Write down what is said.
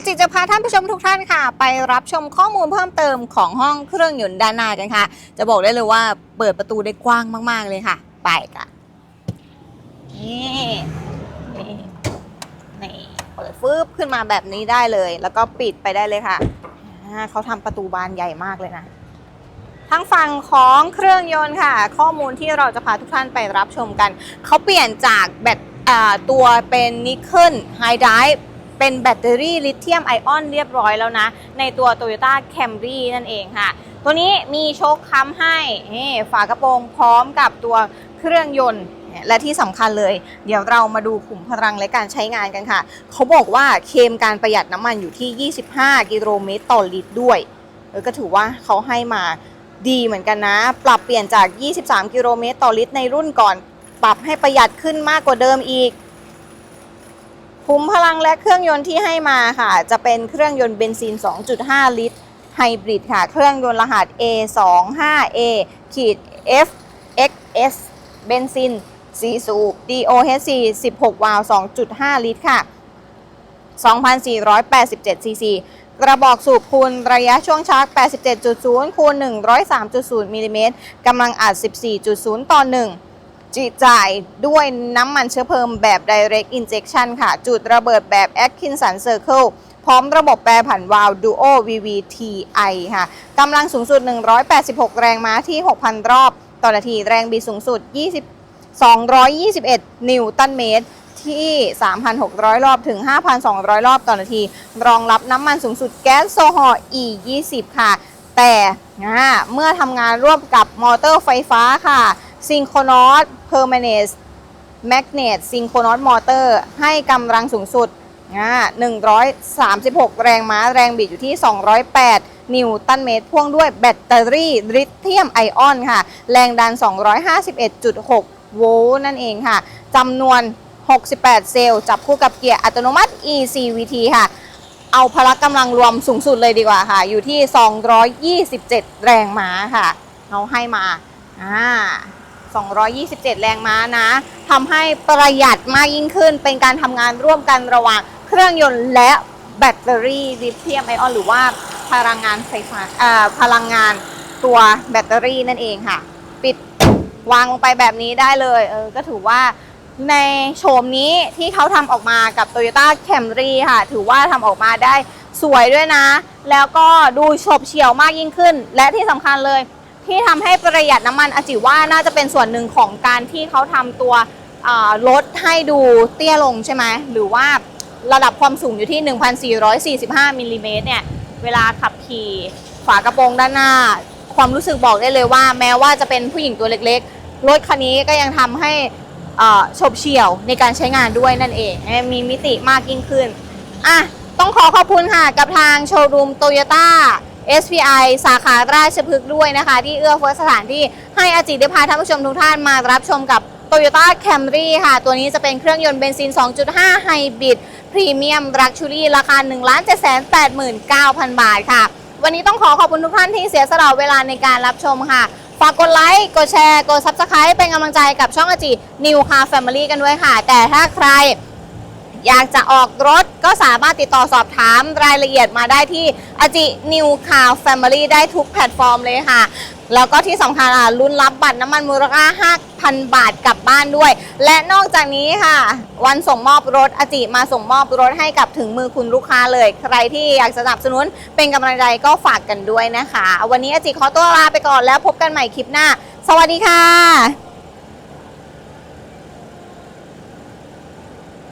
อาจิตจะพาท่านผู้ชมทุกท่านค่ะ ไปรับชมข้อมูลเพิ่มเติมของห้องเครื่องยนต์ด้านหน้ากันค่ะ จะบอกได้เลยว่าเปิดประตูได้กว้างมาก ๆ เลยค่ะ ไปกันนี่นี่นี่เปิดฟืบขึ้นมาแบบนี้ได้เลย แล้วก็ปิดไปได้เลยค่ะเขาทำประตูบานใหญ่มากเลยนะทางฝั่งของเครื่องยนต์ค่ะ ข้อมูลที่เราจะพาทุกท่านไปรับชมกัน เขาเปลี่ยนจากแบตตัวเป็นนิกเกิลไฮไดร์ เป็นแบตเตอรี่ลิเธียมไอออนเรียบร้อยแล้วนะ ในตัว Toyota Camry นั่นเองค่ะ ตัวนี้มีโชคค้ำให้ฝากระโปรงพร้อมกับตัวเครื่องยนต์และที่สำคัญเลย เดี๋ยวเรามาดูขุมพลังและการใช้งานกันค่ะ เขาบอกว่าเคมการประหยัดน้ำมันอยู่ที่ 25 กิโลเมตรต่อลิตรด้วยเออก็ถือว่าเขาให้มาดีเหมือนกันนะ ปรับเปลี่ยนจาก 23 กิโลเมตรต่อลิตรในรุ่นก่อน ปรับให้ประหยัดขึ้นมากกว่าเดิมอีก ขุมพลังและเครื่องยนต์ที่ให้มาค่ะ จะเป็นเครื่องยนต์เบนซิน 2.5 ลิตรไฮบริดค่ะ เครื่องยนต์รหัส A25A ขีด FXS เบนซิน4สูบ DOHC 16 วาล์ว2.5 ลิตรค่ะ 2,487 ซีซี กระบอกสูบคูณระยะช่วงชาร์จ 87.0คูณ103.0มิลลิเมตรกำลังอัด 14.0 ต่อ 1 จิจ่ายด้วยน้ำมันเชื้อเพลิงแบบ direct injection ค่ะ จุดระเบิดแบบ Atkinson Circle พร้อมระบบแปรผันวาล์ว Duo VVTi ค่ะกำลังสูงสุด 186 แรงม้าที่ 6,000 รอบต่อนาที แรงบิดสูงสุด 20 221 นิวตันเมตร ที่ 3,600 รอบถึง 5,200 รอบต่อนาที รองรับน้ำมันสูงสุดแก๊สโซฮอล์ E20 ค่ะ แต่เมื่อทำงานร่วมกับมอเตอร์ไฟฟ้าค่ะ Synchronous Permanent Magnet Synchronous Motor ให้กำลังสูงสุดหนึ่งร้อ่า136แรงม้าแรงบิดอยู่ที่ 208 นิวตันเมตร พ่วงด้วยแบตเตอรี่ลิเธียมไอออนค่ะ แรงดัน 251.6 โวลต์นั่นเองค่ะจำนวน 68 เซลล์จับคู่กับเกียร์อัตโนมัติ ECVT ค่ะ เอาพละกำลังรวมสูงสุดเลยดีกว่าค่ะ อยู่ที่ 227 แรงม้าค่ะเอาให้มาอ่า 227 แรงม้านะทำให้ประหยัดมากยิ่งขึ้น เป็นการทำงานร่วมกันระหว่างเครื่องยนต์และแบตเตอรี่ลิเธียมไอออนหรือว่าพลังงานไฟฟ้าพลังงานตัวแบตเตอรี่นั่นเองค่ะ ปิดวางลงไปแบบนี้ได้เลยเออก็ถือว่าในโฉมนี้ที่เขาทำออกมากับ Toyota Camry ค่ะ ถือว่าทำออกมาได้สวยด้วยนะ แล้วก็ดูฉบเฉี่ยวมากยิ่งขึ้น และที่สำคัญเลย ที่ทำให้ประหยัดน้ำมันอจิว่าน่าจะเป็นส่วนหนึ่งของการที่เขาทำตัวอ่ารถให้ดูเตี้ยลงใช่ไหมหรือว่าระดับความสูงอยู่ที่ 1,445มิลลิเมตรเนี่ยเวลาขับขี่ฝากระโปรงด้านหน้า ความรู้สึกบอกได้เลยว่า แม้ว่าจะเป็นผู้หญิงตัวเล็กๆรถคันนี้ก็ยังทำให้เอ่อโฉบเฉี่ยวในการใช้งานด้วยนั่นเอง มีมิติมากยิ่งขึ้นอะต้องขอขอบคุณค่ะกับทางโชว์รูมโตโยต้า SPI สาขาราชพฤกษ์ด้วยนะคะ ที่เอื้อเฟื้อสถานที่ให้อาจิได้พาท่านผู้ชมทุกท่านมารับชมกับ Toyota Camry ค่ะ ตัวนี้จะเป็นเครื่องยนต์เบนซิน 2.5 ไฮบริดพรีเมียมรักชูรี่ราคา 1 7 8 9 0 0 0 บาทค่ะ วันนี้ต้องขอขอบคุณทุกท่านที่เสียสละเวลาในการรับชมค่ะ ฝากกดไลค์ กดแชร์ กด Subscribe เป็นกำลังใจกับช่องอาจิ New Car Family กันด้วยค่ะ แต่ถ้าใครอยากจะออกรถ ก็สามารถติดต่อสอบถามรายละเอียดมาได้ที่อจิ New Car Family ได้ทุกแพลตฟอร์มเลยค่ะ แล้วก็ที่สำคัญอะรุ่นรับบัตรน้ำมันมูลค่า 5,000 บาทกลับบ้านด้วย และนอกจากนี้ค่ะ วันส่งมอบรถอจิมาส่งมอบรถให้กับถึงมือคุณลูกค้าเลย ใครที่อยากสนับสนุนเป็นกำลังใจก็ฝากกันด้วยนะคะ วันนี้อจิขอตัวลาไปก่อนแล้วพบกันใหม่คลิปหน้า สวัสดีค่ะ